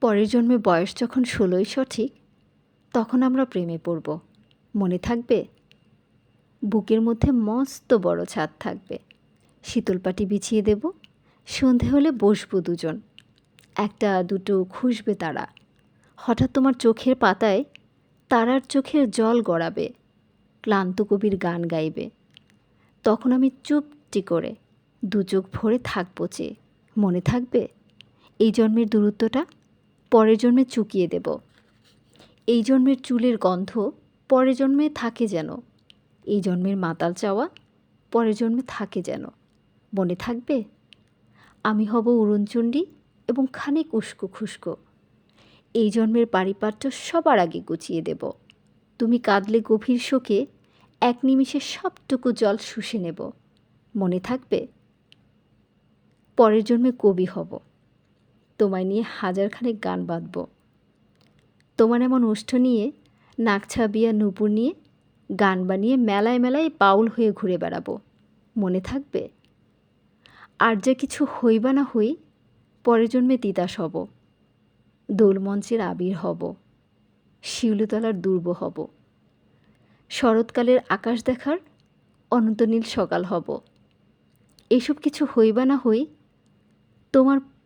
পরের জন্মে বয়স যখন ষোলোই সঠিক, তখন আমরা প্রেমে পড়ব। মনে থাকবে? বুকের মধ্যে মস্ত বড় ছাদ থাকবে। শীতল পাটি বিছিয়ে দেব। সন্ধে হলে বসবো দুজন। একটা, দুটো খুসবে তারা। হঠাৎ তোমার চোখের পাতায় তারার চোখের জল গড়াবে। ক্লান্ত কবির গান গাইবে। তখন আমি চুপটি করে দু চোখ ভরে থাকব চেয়ে মনে থাকবে? এই জন্মের দূরত্বটা পরের জন্মে চুকিয়ে দেব। এই জন্মের চুলের গন্ধ, পরের জন্মে থাকে যেন। এই জন্মের মাতাল চাওয়া, পরের জন্মে থাকে যেন। মনে থাকবে? আমি হব উড়নচণ্ডী এবং খানিক উস্কো খুস্কো এই জন্মের পারিপাট্য সবার আগে গুছিয়ে দেব। তুমি কাঁদলে গভীর শোকে, এক নিমিষে সবটুকু জল শুষে নেব। মনে থাকবে? পরের জন্মে কবি হব। তোমায় নিয়ে হাজারখানেক গান বাঁধব। তোমার এমন ওষ্ঠ নিয়ে, নাক ছাবিয়া নুপুর নিয়ে, গান বানিয়ে মেলায় মেলায় বাউল হয়ে ঘুরে বেড়াবো। মনে থাকবে? আর যা কিছু হইবা না হই পরের জন্মে তিতাস হব। দোলমঞ্চের আবির হব। শিউলিতলার দুর্ব হব। শরৎকালের আকাশ দেখার অনন্তনীল সকাল হব। এসব কিছু হইবা না হই, তোমার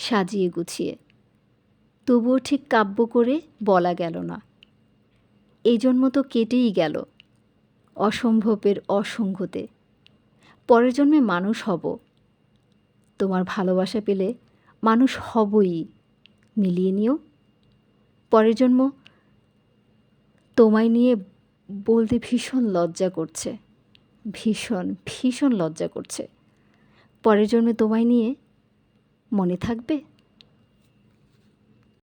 সাজিয়ে গুছিয়ে। তবুও ঠিক কাব্য করে বলা গেল না। এই জন্ম তো কেটেই গেল অসম্ভবের অসংগতে। পরের জন্মে মানুষ হব। তোমার ভালোবাসা পেলে মানুষ হবই। মিলিয়ে নিও। পরের জন্ম তোমায় নিয়ে বলতে ভীষণ লজ্জা করছে। ভীষণ ভীষণ লজ্জা করছে। পরের জন্মে তোমায় নিয়ে মনে থাকবে?